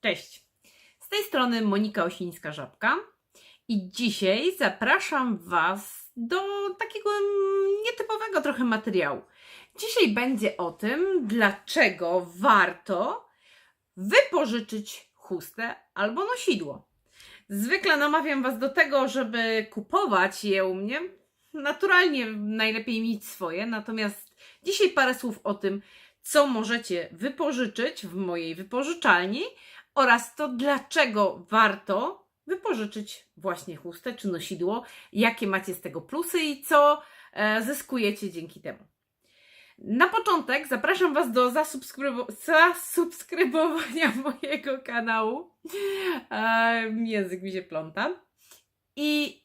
Cześć! Z tej strony Monika Osińska-Żabka i dzisiaj zapraszam Was do takiego nietypowego trochę materiału. Dzisiaj będzie o tym, dlaczego warto wypożyczyć chustę albo nosidło. Zwykle namawiam Was do tego, żeby kupować je u mnie. Naturalnie najlepiej mieć swoje, natomiast dzisiaj parę słów o tym, co możecie wypożyczyć w mojej wypożyczalni oraz to, dlaczego warto wypożyczyć właśnie chustę czy nosidło, jakie macie z tego plusy i co e, zyskujecie dzięki temu. Na początek zapraszam Was do zasubskrybo- zasubskrybowania mojego kanału. E, język mi się pląta. I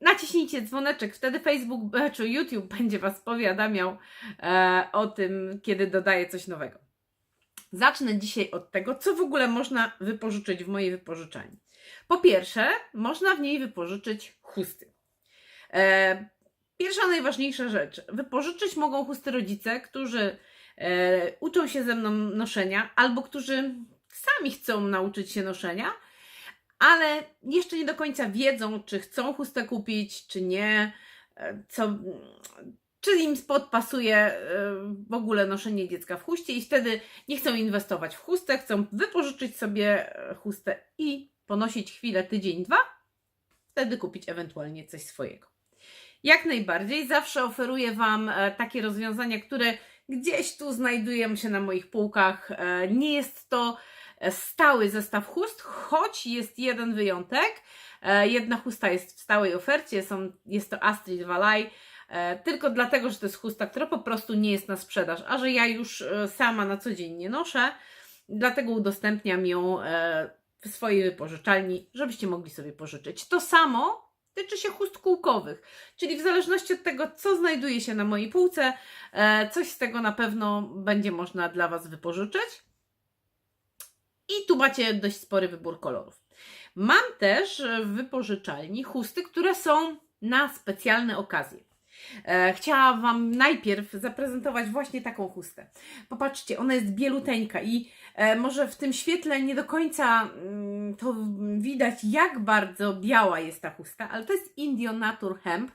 naciśnijcie dzwoneczek, wtedy Facebook e, czy YouTube będzie Was powiadamiał o tym, kiedy dodaję coś nowego. Zacznę dzisiaj od tego, co w ogóle można wypożyczyć w mojej wypożyczalni. Po pierwsze, można w niej wypożyczyć chusty. E, pierwsza, najważniejsza rzecz. Wypożyczyć mogą chusty rodzice, którzy e, uczą się ze mną noszenia albo którzy sami chcą nauczyć się noszenia, ale jeszcze nie do końca wiedzą, czy chcą chustę kupić, czy nie, e, co, czy im podpasuje e, w ogóle noszenie dziecka w chuście i wtedy nie chcą inwestować w chustę, chcą wypożyczyć sobie e, chustę i ponosić chwilę, tydzień, dwa, wtedy kupić ewentualnie coś swojego. Jak najbardziej, zawsze oferuję Wam e, takie rozwiązania, które gdzieś tu znajdują się na moich półkach. Nie jest to stały zestaw chust, choć jest jeden wyjątek. Jedna chusta jest w stałej ofercie, są, jest to Astrid Valay, e, tylko dlatego, że to jest chusta, która po prostu nie jest na sprzedaż, a że ja już e, sama na co dzień nie noszę, dlatego udostępniam ją e, w swojej wypożyczalni, żebyście mogli sobie pożyczyć. To samo tyczy się chust kółkowych, czyli w zależności od tego, co znajduje się na mojej półce, e, coś z tego na pewno będzie można dla Was wypożyczyć. I tu macie dość spory wybór kolorów. Mam też e, w wypożyczalni chusty, które są na specjalne okazje. E, chciałam Wam najpierw zaprezentować właśnie taką chustę. Popatrzcie, ona jest bieluteńka i e, może w tym świetle nie do końca mm, to widać, jak bardzo biała jest ta chusta, ale to jest Indio Natur Hemp,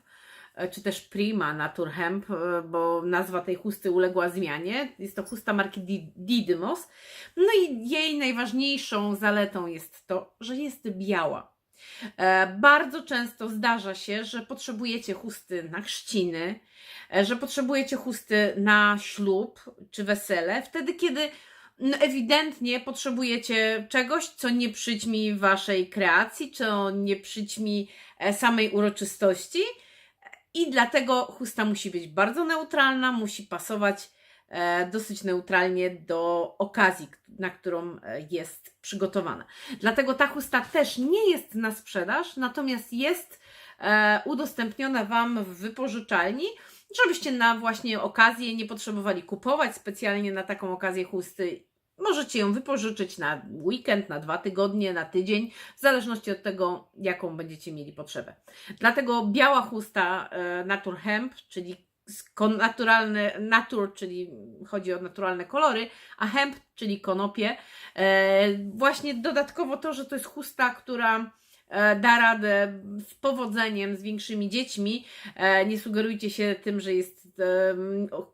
e, czy też Prima Natur Hemp, bo nazwa tej chusty uległa zmianie. Jest to chusta marki Di- Didymos. No i jej najważniejszą zaletą jest to, że jest biała. E, Bardzo często zdarza się, że potrzebujecie chusty na chrzciny, e, że potrzebujecie chusty na ślub czy wesele, wtedy kiedy no, ewidentnie potrzebujecie czegoś, co nie przyćmi waszej kreacji, co nie przyćmi e, samej uroczystości. I dlatego chusta musi być bardzo neutralna, musi pasować dosyć neutralnie do okazji, na którą e, jest przygotowana. Dlatego ta chusta też nie jest na sprzedaż, natomiast jest e, udostępniona Wam w wypożyczalni, żebyście na właśnie okazję nie potrzebowali kupować specjalnie na taką okazję chusty. Możecie ją wypożyczyć na weekend, na dwa tygodnie, na tydzień, w zależności od tego, jaką będziecie mieli potrzebę. Dlatego biała chusta e, Natur Hemp, czyli naturalny, natur, czyli chodzi o naturalne kolory, a hemp, czyli konopie. E, właśnie dodatkowo to, że to jest chusta, która da radę z powodzeniem, z większymi dziećmi. E, nie sugerujcie się tym, że jest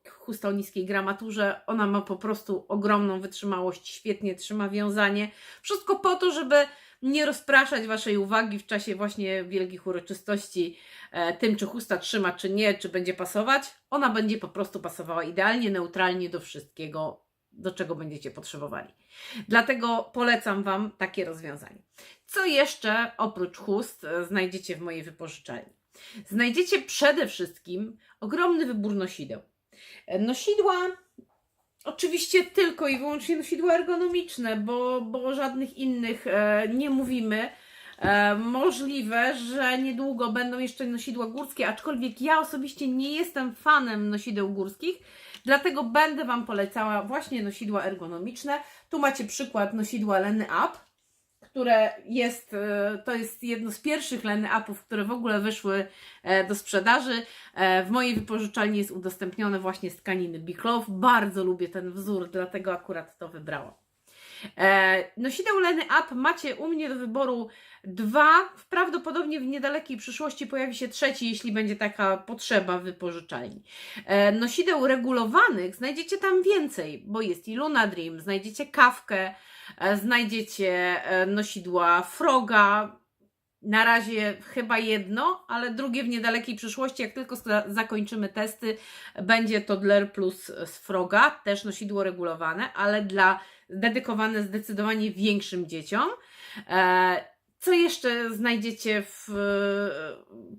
chusta o niskiej gramaturze. Ona ma po prostu ogromną wytrzymałość, świetnie trzyma wiązanie. Wszystko po to, żeby nie rozpraszać Waszej uwagi w czasie właśnie wielkich uroczystości e, tym, czy chusta trzyma, czy nie, czy będzie pasować. Ona będzie po prostu pasowała idealnie, neutralnie do wszystkiego, do czego będziecie potrzebowali. Dlatego polecam Wam takie rozwiązanie. Co jeszcze oprócz chust e, znajdziecie w mojej wypożyczalni? Znajdziecie przede wszystkim ogromny wybór nosideł. E, Nosidła, oczywiście tylko i wyłącznie nosidła ergonomiczne, bo, bo o żadnych innych e, nie mówimy. E, możliwe, że niedługo będą jeszcze nosidła górskie, aczkolwiek ja osobiście nie jestem fanem nosideł górskich, dlatego będę Wam polecała właśnie nosidła ergonomiczne. Tu macie przykład nosidła Leny Up, które jest, e, to jest jedno z pierwszych Leny Upów, które w ogóle wyszły e, do sprzedaży. E, W mojej wypożyczalni jest udostępnione właśnie z tkaniny Big Love. Bardzo lubię ten wzór, dlatego akurat to wybrałam. Nosideł Leny Up macie u mnie do wyboru dwa. Prawdopodobnie w niedalekiej przyszłości pojawi się trzeci, jeśli będzie taka potrzeba wypożyczalni. E, nosideł regulowanych znajdziecie tam więcej, bo jest i Luna Dream, znajdziecie kawkę, e, znajdziecie e, nosidła Froga. Na razie chyba jedno, ale drugie w niedalekiej przyszłości, jak tylko zakończymy testy, będzie Toddler Plus z Froga, też nosidło regulowane, ale dla dedykowane zdecydowanie większym dzieciom. E, Co jeszcze znajdziecie w,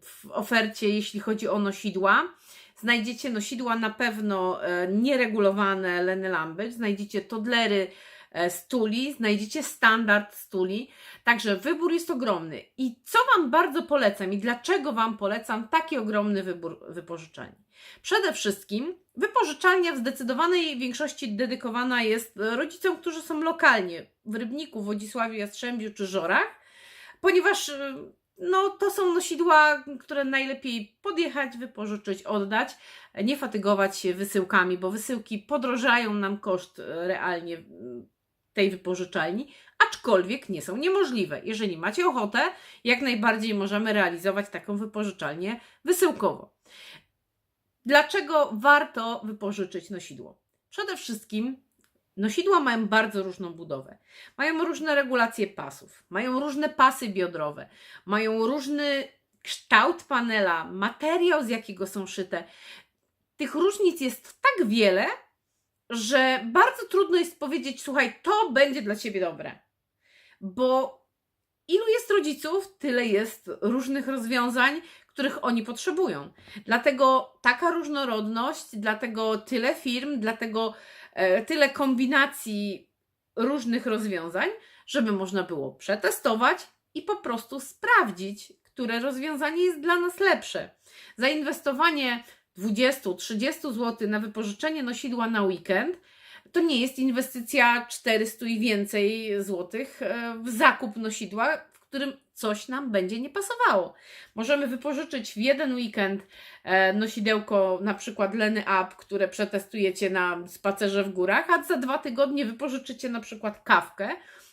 w ofercie, jeśli chodzi o nosidła? Znajdziecie nosidła na pewno e, nieregulowane Leny Lambert, znajdziecie toddlery e, stuli, znajdziecie standard stuli. Także wybór jest ogromny. I co Wam bardzo polecam i dlaczego Wam polecam taki ogromny wybór wypożyczalni? Przede wszystkim wypożyczalnia w zdecydowanej większości dedykowana jest rodzicom, którzy są lokalnie w Rybniku, Wodzisławiu, Jastrzębiu czy Żorach, ponieważ y, no, to są nosidła, które najlepiej podjechać, wypożyczyć, oddać, nie fatygować się wysyłkami, bo wysyłki podrożają nam koszt y, realnie y, tej wypożyczalni, aczkolwiek nie są niemożliwe. Jeżeli macie ochotę, jak najbardziej możemy realizować taką wypożyczalnię wysyłkowo. Dlaczego warto wypożyczyć nosidło? Przede wszystkim nosidła mają bardzo różną budowę. Mają różne regulacje pasów, mają różne pasy biodrowe, mają różny kształt panela, materiał z jakiego są szyte. Tych różnic jest tak wiele, że bardzo trudno jest powiedzieć, słuchaj, to będzie dla ciebie dobre. Bo ilu jest rodziców, tyle jest różnych rozwiązań, których oni potrzebują. Dlatego taka różnorodność, dlatego tyle firm, dlatego e, tyle kombinacji różnych rozwiązań, żeby można było przetestować i po prostu sprawdzić, które rozwiązanie jest dla nas lepsze. Zainwestowanie 20-30 zł na wypożyczenie nosidła na weekend to nie jest inwestycja 400 i więcej złotych e, w zakup nosidła, którym coś nam będzie nie pasowało. Możemy wypożyczyć w jeden weekend e, nosidełko, na przykład Leny Up, które przetestujecie na spacerze w górach, a za dwa tygodnie wypożyczycie na przykład kawkę,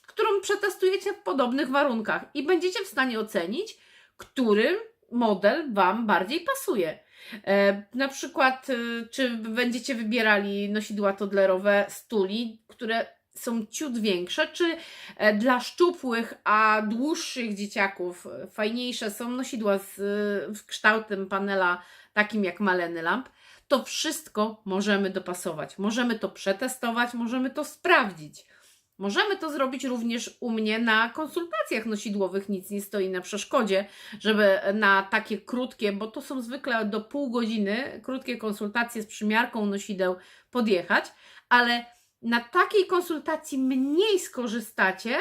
którą przetestujecie w podobnych warunkach i będziecie w stanie ocenić, który model Wam bardziej pasuje. E, na przykład, y, czy będziecie wybierali nosidła toddlerowe stuli, które są ciut większe, czy e, dla szczupłych, a dłuższych dzieciaków e, fajniejsze są nosidła z y, kształtem panela takim jak Maleny Lamp, to wszystko możemy dopasować. Możemy to przetestować, możemy to sprawdzić. Możemy to zrobić również u mnie na konsultacjach nosidłowych, nic nie stoi na przeszkodzie, żeby na takie krótkie, bo to są zwykle do pół godziny, krótkie konsultacje z przymiarką nosideł podjechać, ale na takiej konsultacji mniej skorzystacie,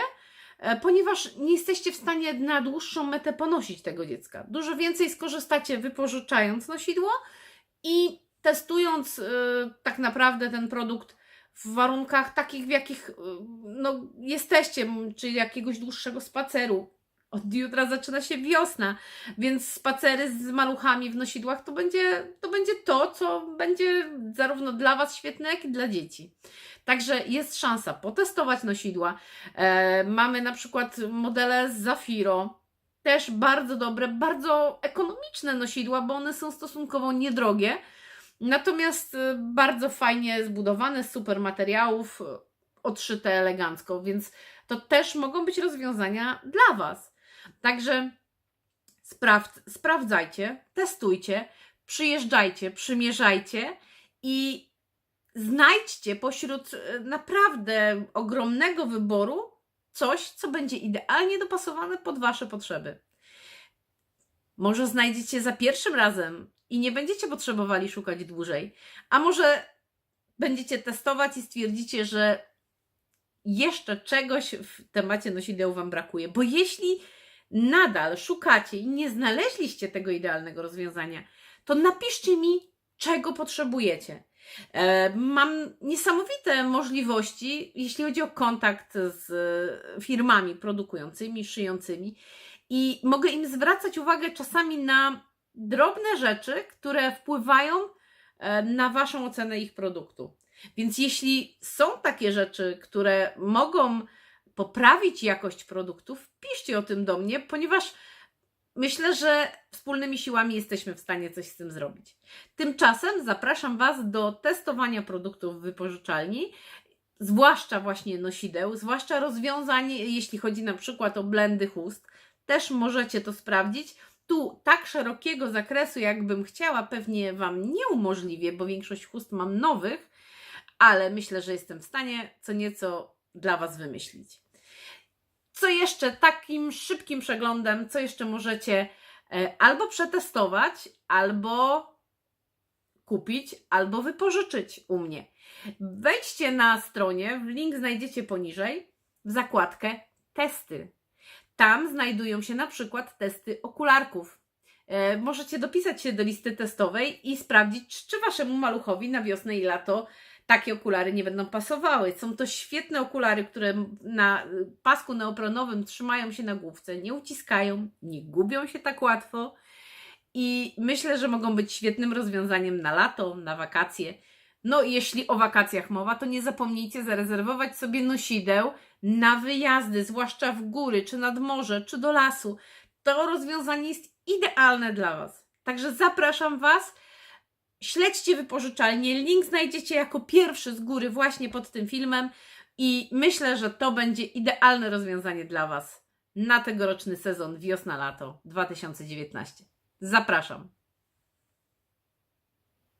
e, ponieważ nie jesteście w stanie na dłuższą metę ponosić tego dziecka. Dużo więcej skorzystacie wypożyczając nosidło i testując y, tak naprawdę ten produkt w warunkach takich, w jakich y, no, jesteście, czy jakiegoś dłuższego spaceru. Od jutra zaczyna się wiosna, więc spacery z maluchami w nosidłach to będzie to, będzie to co będzie zarówno dla Was świetne, jak i dla dzieci. Także jest szansa potestować nosidła. E, mamy na przykład modele z Zafiro, też bardzo dobre, bardzo ekonomiczne nosidła, bo one są stosunkowo niedrogie. Natomiast y, bardzo fajnie zbudowane, super materiałów, y, odszyte elegancko, więc to też mogą być rozwiązania dla Was. Także sprawdz, sprawdzajcie, testujcie, przyjeżdżajcie, przymierzajcie i znajdźcie pośród y, naprawdę ogromnego wyboru coś, co będzie idealnie dopasowane pod Wasze potrzeby. Może znajdziecie za pierwszym razem i nie będziecie potrzebowali szukać dłużej, a może będziecie testować i stwierdzicie, że jeszcze czegoś w temacie nosideł Wam brakuje. Bo jeśli nadal szukacie i nie znaleźliście tego idealnego rozwiązania, to napiszcie mi, czego potrzebujecie. E, Mam niesamowite możliwości, jeśli chodzi o kontakt z firmami produkującymi, szyjącymi, i mogę im zwracać uwagę czasami na drobne rzeczy, które wpływają e, na Waszą ocenę ich produktu. Więc jeśli są takie rzeczy, które mogą poprawić jakość produktów, piszcie o tym do mnie, ponieważ myślę, że wspólnymi siłami jesteśmy w stanie coś z tym zrobić. Tymczasem zapraszam Was do testowania produktów w wypożyczalni, zwłaszcza właśnie nosideł, zwłaszcza rozwiązań, jeśli chodzi na przykład o blendy chust. Też możecie to sprawdzić. Tu tak szerokiego zakresu, jakbym chciała, pewnie Wam nie umożliwię, bo większość chust mam nowych, ale myślę, że jestem w stanie co nieco dla Was wymyślić. Co jeszcze takim szybkim przeglądem, co jeszcze możecie e, albo przetestować, albo kupić, albo wypożyczyć u mnie. Wejdźcie na stronie, link znajdziecie poniżej, w zakładkę testy. Tam znajdują się na przykład testy okularków. E, możecie dopisać się do listy testowej i sprawdzić, czy waszemu maluchowi na wiosnę i lato takie okulary nie będą pasowały. Są to świetne okulary, które na pasku neopronowym trzymają się na główce, nie uciskają, nie gubią się tak łatwo i myślę, że mogą być świetnym rozwiązaniem na lato, na wakacje. No, jeśli o wakacjach mowa, to nie zapomnijcie zarezerwować sobie nosideł na wyjazdy, zwłaszcza w góry, czy nad morze, czy do lasu. To rozwiązanie jest idealne dla Was. Także zapraszam Was. Śledźcie wypożyczalnię. Link znajdziecie jako pierwszy z góry właśnie pod tym filmem i myślę, że to będzie idealne rozwiązanie dla Was na tegoroczny sezon wiosna-lato 2019. Zapraszam.